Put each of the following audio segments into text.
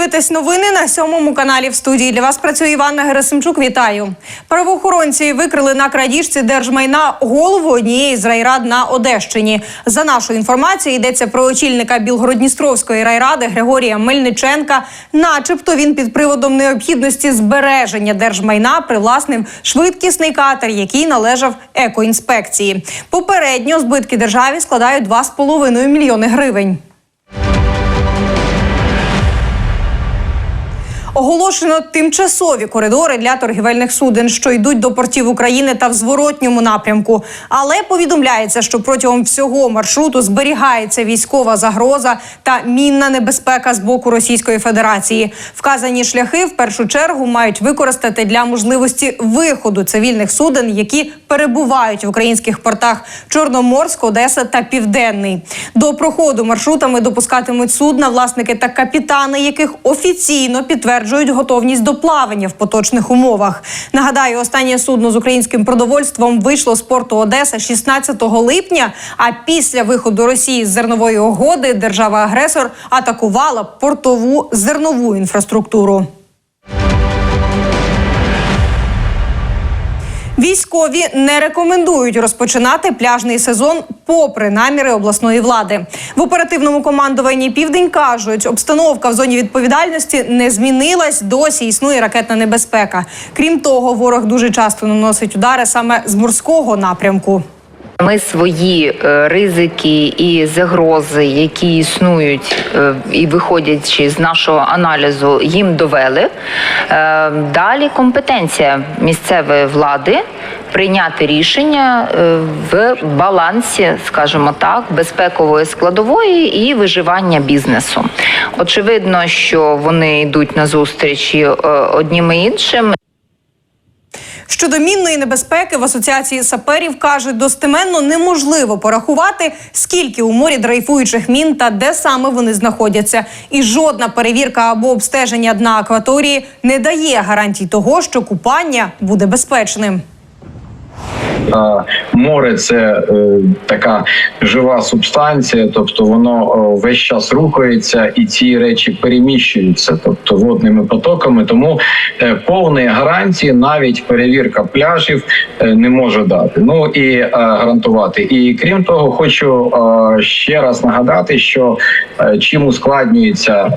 Ви дивитесь новини на сьомому каналі в студії. Для вас працює Іванна Герасимчук. Вітаю. Правоохоронці викрили на крадіжці держмайна голову однієї з райрад на Одещині. За нашою інформацією йдеться про очільника Білгородністровської райради Григорія Мельниченка. Начебто він під приводом необхідності збереження держмайна привласнив швидкісний катер, який належав екоінспекції. Попередньо збитки державі складають 2,5 мільйони гривень. Оголошено тимчасові коридори для торгівельних суден, що йдуть до портів України та в зворотньому напрямку. Але повідомляється, що протягом всього маршруту зберігається військова загроза та мінна небезпека з боку Російської Федерації. Вказані шляхи в першу чергу мають використати для можливості виходу цивільних суден, які перебувають в українських портах Чорноморськ, Одеса та Південний. До проходу маршрутами допускатимуть судна, власники та капітани, яких офіційно підтверджують готовність до плавання в поточних умовах. Нагадаю, останнє судно з українським продовольством вийшло з порту Одеса 16 липня. А після виходу Росії з зернової угоди держава-агресор атакувала портову зернову інфраструктуру. Військові не рекомендують розпочинати пляжний сезон попри наміри обласної влади. В оперативному командуванні Південь кажуть, обстановка в зоні відповідальності не змінилась. Досі існує ракетна небезпека. Крім того, ворог дуже часто наносить удари саме з морського напрямку. Ми свої е, ризики і загрози, які існують е, і виходячи з нашого аналізу, їм довели. Е, Далі компетенція місцевої влади прийняти рішення в балансі, скажімо так, безпекової складової і виживання бізнесу. Очевидно, що вони йдуть на зустрічі одним і іншим. Щодо мінної небезпеки в асоціації саперів кажуть, достеменно неможливо порахувати, скільки у морі дрейфуючих мін та де саме вони знаходяться. І жодна перевірка або обстеження дна акваторії не дає гарантій того, що купання буде безпечним. Море це е, така жива субстанція, тобто воно е, весь час рухається, і ці речі переміщуються, тобто водними потоками. Тому е, повної гарантії навіть перевірка пляжів е, не може дати. Ну і е, гарантувати. І крім того, хочу е, ще раз нагадати, що е, чим ускладнюється е,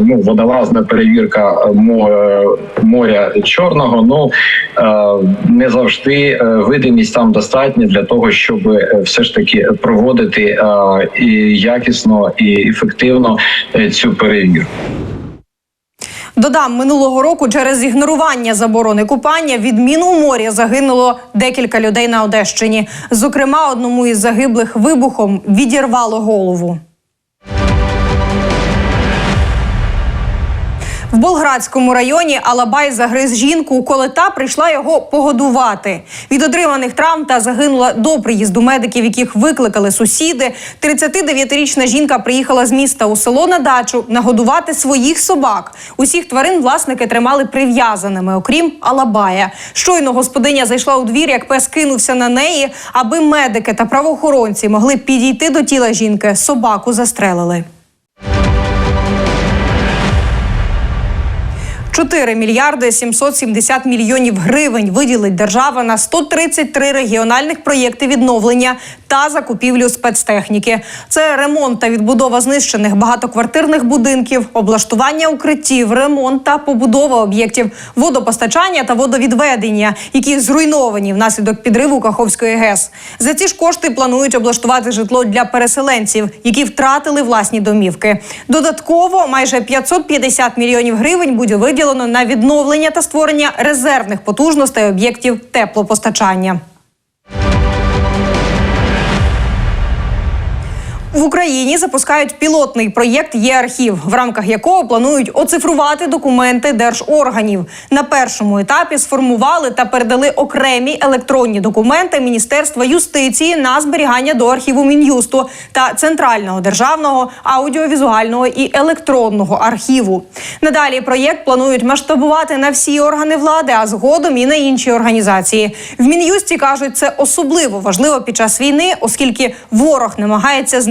ну водолазна перевірка е, е, моря чорного, ну е, не завжди е, видимість там достатня для того, щоб е, все ж таки проводити е, і якісно і ефективно е, цю перевірку. Додам, минулого року через ігнорування заборони купання відміну у морі загинуло декілька людей на Одещині. Зокрема, одному із загиблих вибухом відірвало голову. Болградському районі Алабай загриз жінку, коли та прийшла його погодувати. Від отриманих травм та загинула до приїзду медиків, яких викликали сусіди. 39-річна жінка приїхала з міста у село на дачу нагодувати своїх собак. Усіх тварин власники тримали прив'язаними, окрім Алабая. Щойно господиня зайшла у двір, як пес кинувся на неї, аби медики та правоохоронці могли підійти до тіла жінки. Собаку застрелили. 4 мільярди 770 мільйонів гривень виділить держава на 133 регіональних проєкти відновлення та закупівлю спецтехніки. Це ремонт та відбудова знищених багатоквартирних будинків, облаштування укриттів, ремонт та побудова об'єктів водопостачання та водовідведення, які зруйновані внаслідок підриву Каховської ГЕС. За ці ж кошти планують облаштувати житло для переселенців, які втратили власні домівки. Додатково майже 550 мільйонів гривень буде виділено на відновлення та створення резервних потужностей об'єктів теплопостачання. В Україні запускають пілотний проєкт «Є-архів», в рамках якого планують оцифрувати документи держорганів. На першому етапі сформували та передали окремі електронні документи Міністерства юстиції на зберігання до архіву Мін'юсту та Центрального державного аудіовізуального і електронного архіву. Надалі проєкт планують масштабувати на всі органи влади, а згодом і на інші організації. В Мін'юсті кажуть, це особливо важливо під час війни, оскільки ворог намагається